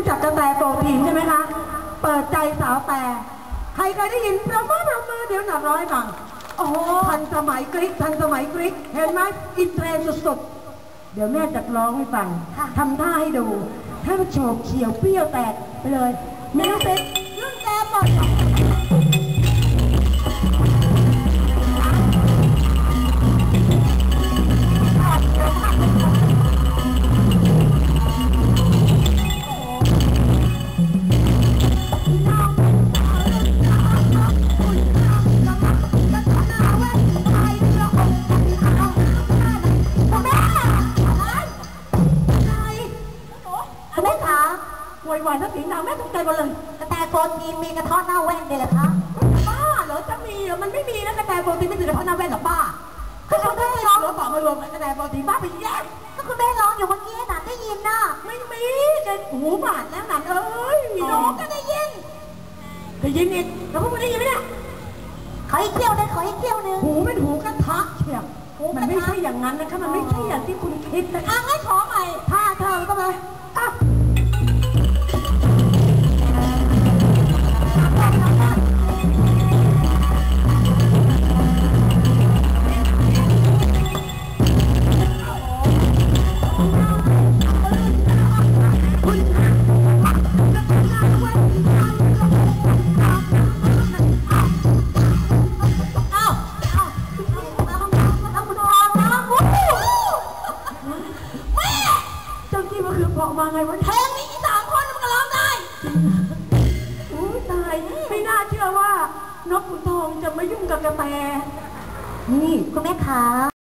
รู้จักกระแตโปรตีนใช่ไหมคะ เปิดใจสาวแต่ ใครเคยได้ยินประมือประมือเดี๋ยวหนักร้อยบังโอ้โหทันสมัยกริ๊กทันสมัยกริ๊กเห็นไหมอินเทรนด์สุดๆ เดี๋ยวแม่จะร้องให้ฟังทำท่าให้ดูถ้ามันโฉบเฉียวเปรี้ยวแตกไปเลยมิวสิก วายวายถ้าเสียงดังแม่ตกใจหมดเลยกระแตโฟนทีนมีกระเทาะหน้าแว่นด้วยเหรอคะบ้าเหรอจะมีเหรอมันไม่มีนะกระแตโปรตีนไม่มีเฉพาะหน้าแว่นหรอป้าก็คุณแม่ร้องรถบอกมารวมกันกระแตโปรตีนบ้าไปแย่ก็คุณแม่ร้องอยู่เมื่อกี้น่ะได้ยินน่ะไม่มีจะหูบาดแล้วหนันเอ้ยน้องก็ได้ยินได้ยินอีกแล้วพวกมันได้ยินไหมเนี่ยขออีกเที่ยวหนึงขออีกเที่ยวหนึงหูเป็นหูกระทะเชียวมันไม่ใช่อย่างนั้นนะคะมันไม่ใช่อย่างที่คุณคิดนะอะ แม่เจ้าที่มันคือบอกมาไงวะเพลงนี้อีสามคนมันก็ร้องได้ นกขุนทองจะมายุ่งกับกระแตนี่คุณแม่คะ